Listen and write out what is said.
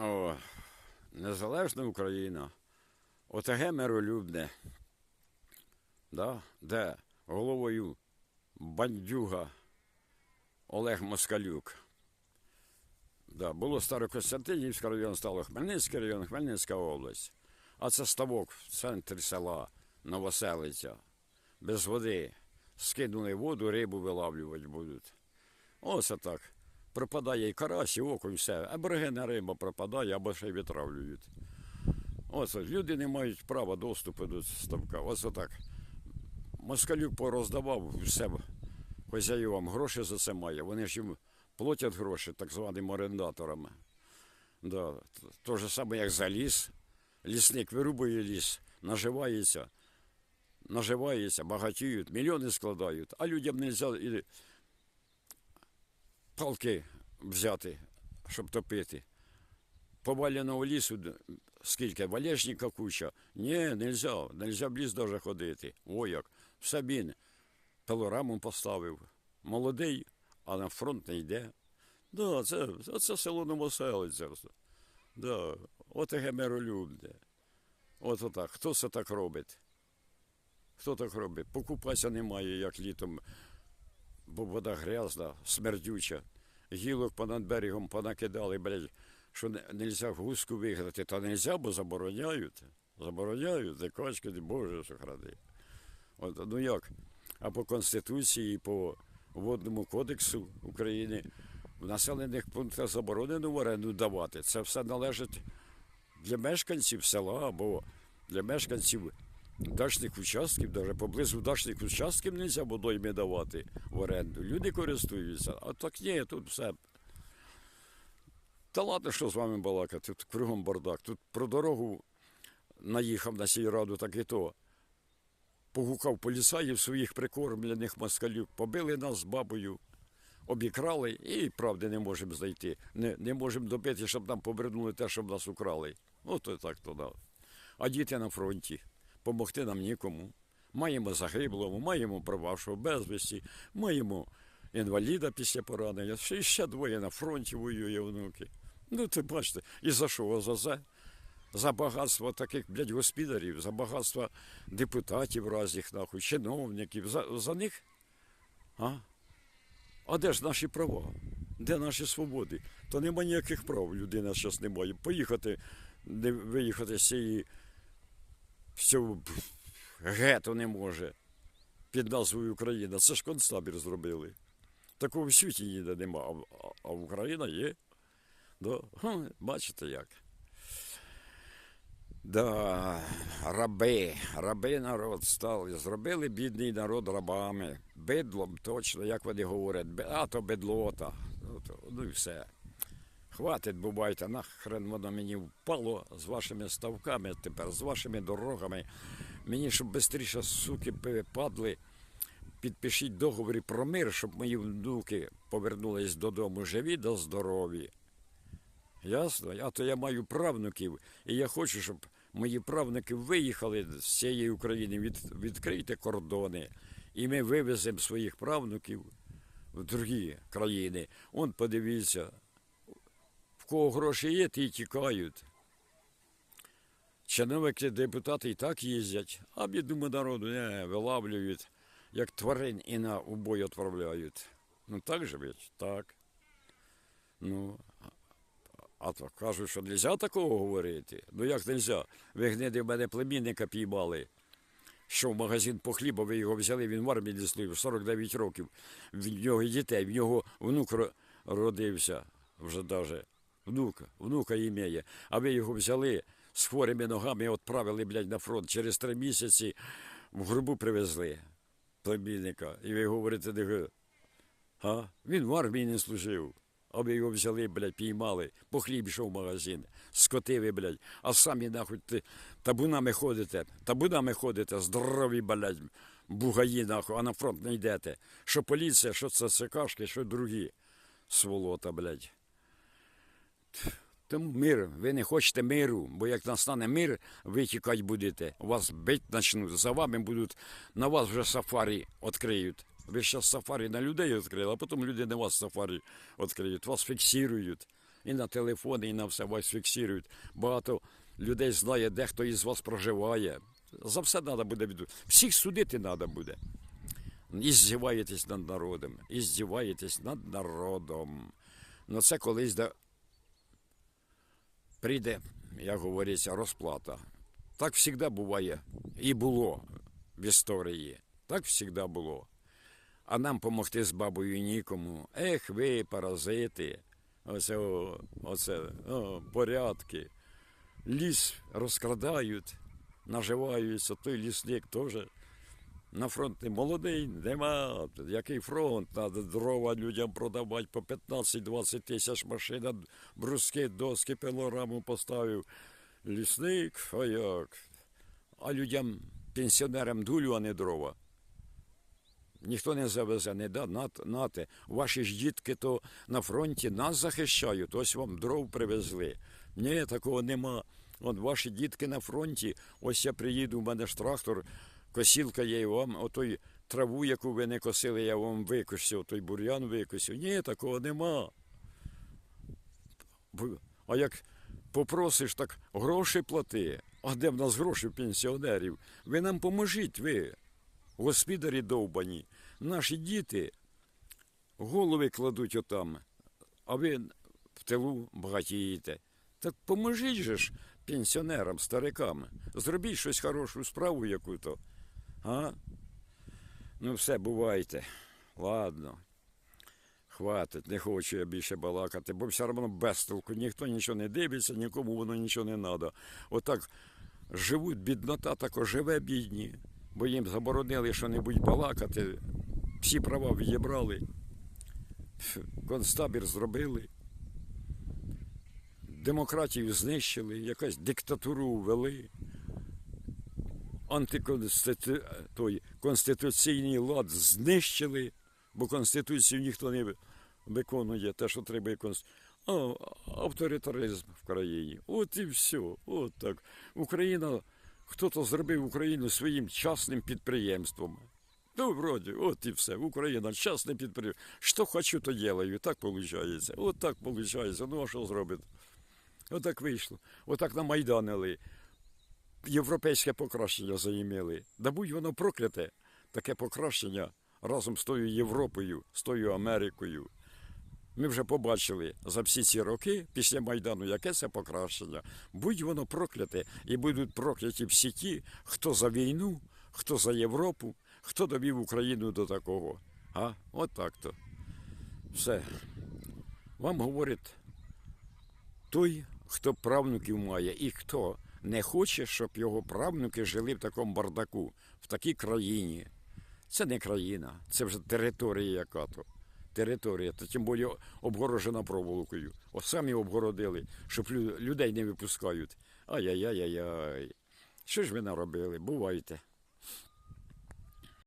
О, незалежна Україна. ОТГ миролюбне. Да? Де головою бандюга Олег Москалюк. Да, було Старокостянтинівський район, стало Хмельницький район, Хмельницька область. А це ставок в центрі села Новоселиця. Без води. Скинули воду, рибу вилавлювати будуть. Оце так. Пропадає і карась, і окунь, все. Аборигенна риба пропадає, або ще й витравлюють. Оце, люди не мають права доступу до ставка. Оце так. Москалюк пороздавав все хазяївам, гроші за це має. Вони ж їм платять гроші так званим орендаторам. Да. То же саме, як за ліс. Лісник вирубує ліс, наживається, наживається, багатіють, мільйони складають, а людям не можна і палки взяти, щоб топити. Поваленого лісу скільки? Валежника куча. Ні, нельзя, нельзя в ліс даже ходити. О як. Все він пилораму поставив. Молодий, а на фронт не йде. Да, це, це село Новоселиця. Да, ОТГ миролюбне. От отак. Хто це так робить? Хто так робить? Покупатися немає, як літом, бо вода грязна, смердюча. Гілок понад берегом понакидали, блядь, що не можна гуску вигнати. Та не можна, бо забороняють. Забороняють, де качки, Боже, сохрани. От, ну як? А по Конституції, по Водному кодексу України в населених пунктах заборонено в оренду давати. Це все належить для мешканців села або для мешканців дачних участків, навіть поблизу дачних участків не можна водойми давати в оренду. Люди користуються, а так ні, тут все. Та ладно, що з вами балакати, тут кругом бардак. Тут про дорогу наїхав на сільраду, так і то. Погукав поліцаїв своїх прикормлених москалів, побили нас з бабою, обікрали і правди не можемо знайти. Не, не можемо добити, щоб нам повернули те, що в нас украли. Ну, то так то да. А діти на фронті. Помогти нам нікому. Маємо загиблого, маємо пропавшого безвісті, маємо інваліда після поранення. Ще, ще двоє на фронті воює внуки. Ну, ти бачите, і за що? За, за, за багатство таких, блядь, господарів, за багатство депутатів разних, нахуй, чиновників, за, за них. А? А де ж наші права? Де наші свободи? То нема ніяких прав, людина зараз не має. Поїхати, не виїхати з цієї всього гетто не може під назвою Україна. Це ж концтабір зробили. Такого в світі ніде нема, а, Україна є. Да. Бачите як. Да, раби, раби народ стали. Зробили бідний народ рабами. Бидлом точно, як вони говорять, «Бе- а то бедлота. Ну, ну і все. Хватить, бувайте, нахрен воно мені впало з вашими ставками тепер, з вашими дорогами. Мені, щоб швидше, суки, падли, підпишіть договори про мир, щоб мої внуки повернулись додому живі да здорові. Ясно? А то я маю правнуків, і я хочу, щоб мої правнуки виїхали з цієї України, від, відкрийте кордони, і ми вивеземо своїх правнуків в другі країни. Он подивіться, кого гроші є, ті тікають. Чиновники, депутати і так їздять, а бідному народу не вилавлюють, як тварин і на убой відправляють. Ну так же ведь? Так. Ну, а то кажуть, що не можна такого говорити. Ну як не можна? Ви гниди в мене племінника піймали. Що в магазин по хліба, ви його взяли, він в армії не служив, 49 років. В нього дітей, в нього внук родився вже даже. Внука, внука імеє. А ви його взяли з хворими ногами відправили, блядь, на фронт. Через три місяці в грубу привезли племінника. І ви говорите, ви. А? Він в армії не служив. А ви його взяли, блядь, піймали, по хліб йшов в магазин, скотиви, блядь, а самі нахуй ти, табунами ходите, табунами ходите, здорові, блядь, бугаї, нахуй, а на фронт не йдете. Що поліція, що це що другі. Сволота, блядь. Тому мир, ви не хочете миру, бо як настане мир, ви тікати будете. Вас бить почнуть, за вами будуть, на вас вже сафарі відкриють. Ви зараз сафарі на людей відкрили, а потім люди на вас сафарі відкриють, вас фіксують. і на телефони, і на все вас фіксують. Багато людей знає, де хто із вас проживає. За все треба буде від... Всіх судити треба буде. І здіваєтесь над народом, і здіваєтесь над народом. Ну це колись. Прийде, як говориться, розплата. Так завжди буває. І було в історії. Так завжди було. А нам помогти з бабою нікому. Ех ви, паразити. Оце, оце о, порядки. Ліс розкрадають, наживаються, той лісник теж на фронт не молодий, нема. Який фронт? Треба дрова людям продавати по 15-20 тисяч машин, бруски, доски, пилораму поставив. Лісник, а як? А людям, пенсіонерам дулю, а не дрова. Ніхто не завезе, не да, нат, нате. Ваші ж дітки то на фронті нас захищають, ось вам дров привезли. Ні, такого нема. От ваші дітки на фронті, ось я приїду, у мене ж трактор, косілка є вам, отой траву, яку ви не косили, я вам викосив, той бур'ян викосив. Ні, такого нема. А як попросиш, так гроші плати. А де в нас гроші пенсіонерів? Ви нам поможіть, ви, господарі довбані. Наші діти голови кладуть отам, а ви в тилу багатієте. Так поможіть же ж пенсіонерам, старикам. Зробіть щось хорошу справу яку-то. А? Ну, все, бувайте. Ладно. Хватить, не хочу я більше балакати, бо все одно без толку. Ніхто нічого не дивиться, нікому воно нічого не треба. Отак живуть, біднота також живе бідні, бо їм заборонили що-небудь балакати, всі права відібрали, концтабір зробили, демократію знищили, якась диктатуру ввели. Той, конституційний лад знищили, бо Конституцію ніхто не виконує те, що треба. Авторитаризм в країні. От і все. От так. Україна, хто-то зробив Україну своїм частним підприємством. Ну, вроді, от і все. Україна частне підприємство. Що хочу, то делаю. Так виходить. От так виходить. Ну, а що зробить? Отак вийшло. Отак намайданили європейське покращення заімели. Да будь воно прокляте, таке покращення разом з тою Європою, з тою Америкою. Ми вже побачили за всі ці роки після Майдану, яке це покращення. Будь воно прокляте, і будуть прокляті всі ті, хто за війну, хто за Європу, хто довів Україну до такого. А? От так то. Все. Вам говорить той, хто правнуків має, і хто не хоче, щоб його правнуки жили в такому бардаку, в такій країні. Це не країна, це вже територія яка то. Територія, та тим більше обгорожена проволокою. От самі обгородили, щоб лю- людей не випускають. Ай-яй-яй-яй. Що ж ви наробили? Бувайте.